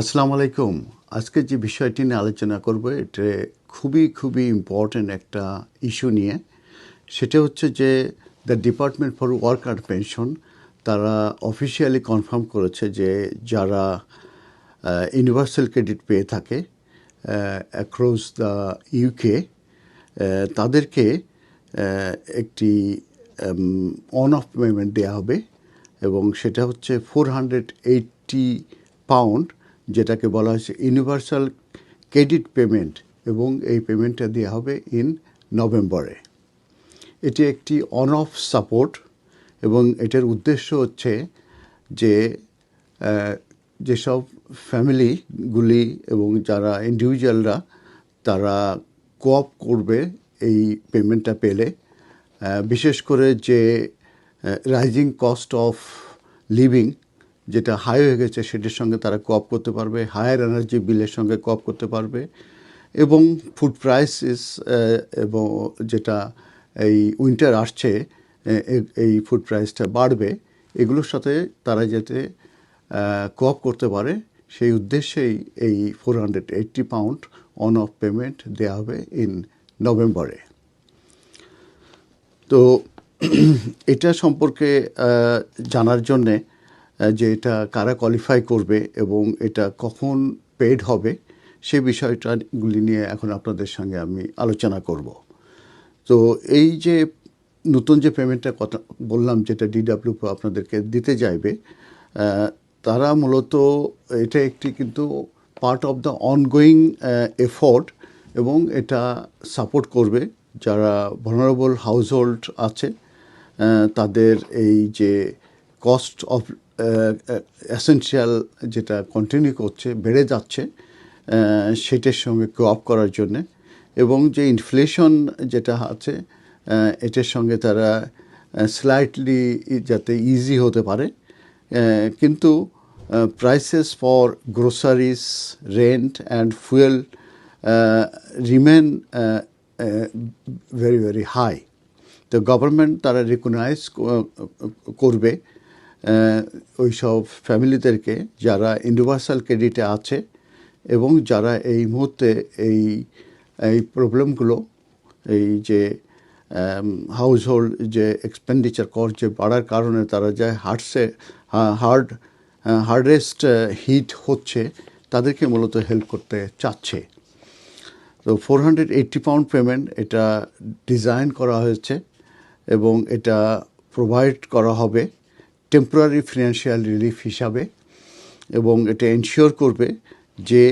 আসসালামু আলাইকুম। আজকে যে বিষয়টি নিয়ে আলোচনা করব, এটা খুবই খুবই ইম্পর্ট্যান্ট একটা ইস্যু নিয়ে। সেটা হচ্ছে যে the department for work and pension তারা অফিসিয়ালি কনফার্ম করেছে যে, যারা ইউনিভার্সাল ক্রেডিট পেয়ে থাকে অ্যাক্রস দ্য ইউকে তাদেরকে একটি অন অফ পেমেন্ট দেওয়া হবে এবং সেটা হচ্ছে ফোর হান্ড্রেড এইটটি পাউন্ড যেটাকে বলা হয়েছে ইউনিভার্সাল ক্রেডিট পেমেন্ট এবং এই পেমেন্টটা দেওয়া হবে ইন নভেম্বরে। এটি একটি অন অফ সাপোর্ট এবং এটার উদ্দেশ্য হচ্ছে যে যেসব ফ্যামিলিগুলি এবং যারা ইন্ডিভিজুয়ালরা, তারা কোঅপ করবে এই পেমেন্টটা পেলে বিশেষ করে যে রাইজিং কস্ট অফ লিভিং যেটা হাই হয়ে গেছে সেটির সঙ্গে তারা কপ করতে পারবে হায়ার এনার্জি বিলের সঙ্গে কপ করতে পারবে এবং ফুড প্রাইসেস এবং যেটা এই উইন্টার আসছে এই ফুড প্রাইসটা বাড়বে, এগুলোর সাথে তারা যাতে কপ করতে পারে, সেই উদ্দেশ্যেই এই four hundred eighty pound one off payment দেওয়া হবে ইন নভেম্বরে তো এটা সম্পর্কে জানার জন্যে যে এটা কারা কোয়ালিফাই করবে এবং এটা কখন পেড হবে, সে বিষয়টাগুলি নিয়ে এখন আপনাদের সঙ্গে আমি আলোচনা করব। তো এই যে নতুন যে পেমেন্টটা কথা বললাম, যেটা ডিডাব্লিউ আপনাদেরকে দিতে যাইবে তারা মূলত এটা একটি কিন্তু part of the ongoing effort এবং এটা সাপোর্ট করবে যারা ভনারেবল হাউসহোল্ড আছে তাদের এই যে কস্ট অফ এসেনশিয়াল যেটা কন্টিনিউ করছে, বেড়ে যাচ্ছে সেটার সঙ্গে কোঅপ করার জন্যে। এবং যে ইনফ্লেশন যেটা আছে এটার সঙ্গে তারা স্লাইটলি যাতে ইজি হতে পারে। কিন্তু prices for groceries rent and fuel remain very very high তো গভর্নমেন্ট তারা রিকগনাইজ করবে। ওই সব ফ্যামিলিদেরকে যারা ইউনিভার্সাল ক্রেডিটে আছে এবং যারা এই মুহূর্তে এই এই প্রবলেমগুলো, এই যে হাউস হোল্ড যে এক্সপেন্ডিচার কর যে বাড়ার কারণে তারা যায় হার্টসে হার্ড হার্ডেস্ট হিট হচ্ছে, তাদেরকে মূলত হেল্প করতে চাচ্ছে। তো four hundred eighty pound payment এটা ডিজাইন করা হয়েছে এবং এটা প্রোভাইড করা হবে। টেম্পোরারি ফিনান্সিয়াল রিলিফ হিসাবে এবং এটা এনশিওর করবে যে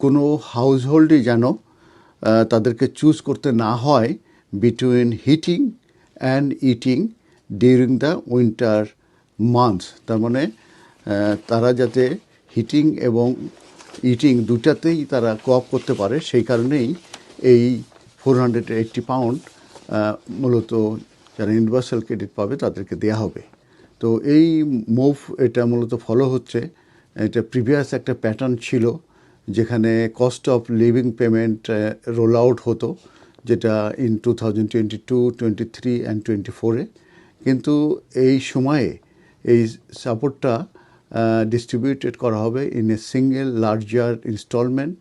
কোনো হাউস হোল্ডই যেন তাদেরকে চুজ করতে না হয় between heating and eating during the winter months তার মানে তারা যাতে হিটিং এবং ইটিং দুটাতেই তারা কোঅপ করতে পারে, সেই কারণেই এই ফোর হান্ড্রেড এইট্টি পাউন্ড মূলত যারা ইউনিভার্সাল ক্রেডিট পাবে তাদেরকে দেয়া হবে। তো এই মুভ এটা মূলত ফলো হচ্ছে। এটা প্রিভিয়াস একটা প্যাটার্ন ছিল যেখানে cost of living payment roll out হতো, যেটা in two thousand twenty two twenty three and twenty ফোরে কিন্তু এই সময়ে এই সাপোর্টটা ডিস্ট্রিবিউটেড করা হবে in a single larger instalment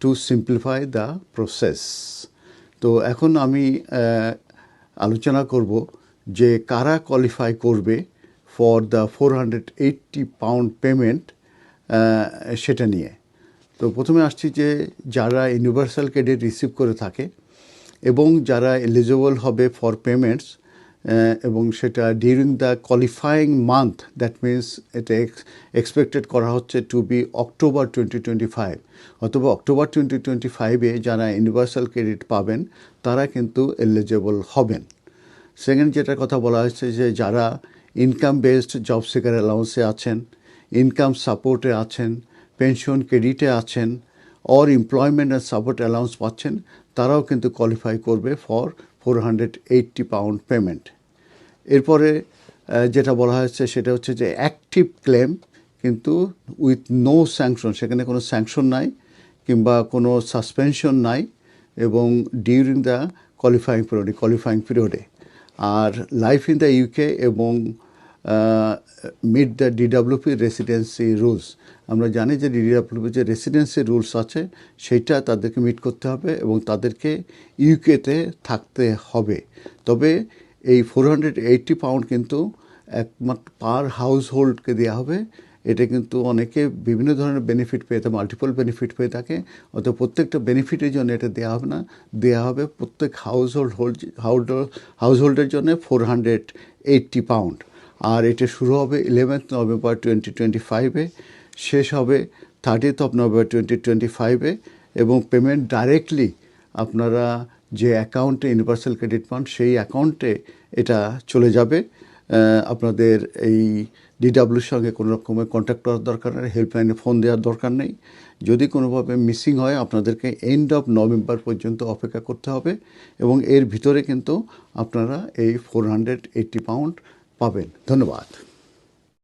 to simplify the process তো এখন আমি আলোচনা করব যে কারা কোয়ালিফাই করবে for the four hundred eighty pound payment সেটা নিয়ে। তো প্রথমে আসছি যে যারা ইউনিভার্সাল ক্রেডিট রিসিভ করে থাকে এবং যারা এলিজিবল হবে ফর পেমেন্টস এবং সেটা during the qualifying month that means এটা এক্সপেক্টেড করা হচ্ছে to be October twenty twenty five অথবা অক্টোবর টোয়েন্টি টোয়েন্টি ফাইভে যারা ইউনিভার্সাল ক্রেডিট পাবেন, তারা কিন্তু এলিজেবল হবেন। সেকেন্ড যেটা কথা বলা হয়েছে যে যারা ইনকাম বেসড জব সিকার অ্যালাউন্সে আছেন ইনকাম সাপোর্টে আছেন পেনশন ক্রেডিটে আছেন or employment and support allowance পাচ্ছেন, তারাও কিন্তু কোয়ালিফাই করবে for four hundred eighty pound payment এরপরে যেটা বলা হয়েছে সেটা হচ্ছে যে অ্যাক্টিভ ক্লেম কিন্তু উইথ নো স্যাংশন সেখানে কোনো স্যাংশন নাই, কিংবা কোনো সাসপেনশন নাই, এবং ডিউরিং দ্য কোয়ালিফাইং পিরিয়ডে কোয়ালিফাইং পিরিয়ডে আর লাইফ ইন দ্য ইউকে এবং meet the DWP residency rules আমরা জানি যে ডিডাব্লিউপি যে রেসিডেন্সি রুলস আছে, সেইটা তাদেরকে মিট করতে হবে এবং তাদেরকে ইউকেতে থাকতে হবে। তবে এই ফোর হান্ড্রেড এইটটি পাউন্ড কিন্তু একমাত্র পার হাউস হোল্ডকে দেওয়া হবে। এটা কিন্তু অনেকে বিভিন্ন ধরনের বেনিফিট পেয়ে থাকে মাল্টিপল বেনিফিট পেয়ে থাকে, অর্থাৎ প্রত্যেকটা বেনিফিটের জন্য এটা দেওয়া হবে না। দেওয়া হবে প্রত্যেক হাউস হোল্ড হোল্ড হাউস হোল্ডের জন্য ফোর হান্ড্রেড এইটটি পাউন্ড আর এটা শুরু হবে ইলেভেন্থ নভেম্বর টোয়েন্টি টোয়েন্টি ফাইভে শেষ হবে thirtieth of November twenty twenty ফাইভে এবং পেমেন্ট ডাইরেক্টলি আপনারা যে অ্যাকাউন্টে ইউনিভার্সাল ক্রেডিট পান সেই অ্যাকাউন্টে এটা চলে যাবে। আপনাদের এই ডিডাব্লিউর সঙ্গে কোনো রকমের কন্ট্যাক্ট করার দরকার নেই হেল্পলাইনে ফোন দেওয়ার দরকার নেই। যদি কোনোভাবে মিসিং হয়, আপনাদেরকে এন্ড অফ নভেম্বর পর্যন্ত অপেক্ষা করতে হবে, এবং এর ভিতরে কিন্তু আপনারা এই ফোর হান্ড্রেড এইট্টি পাউন্ড পাবেন। ধন্যবাদ।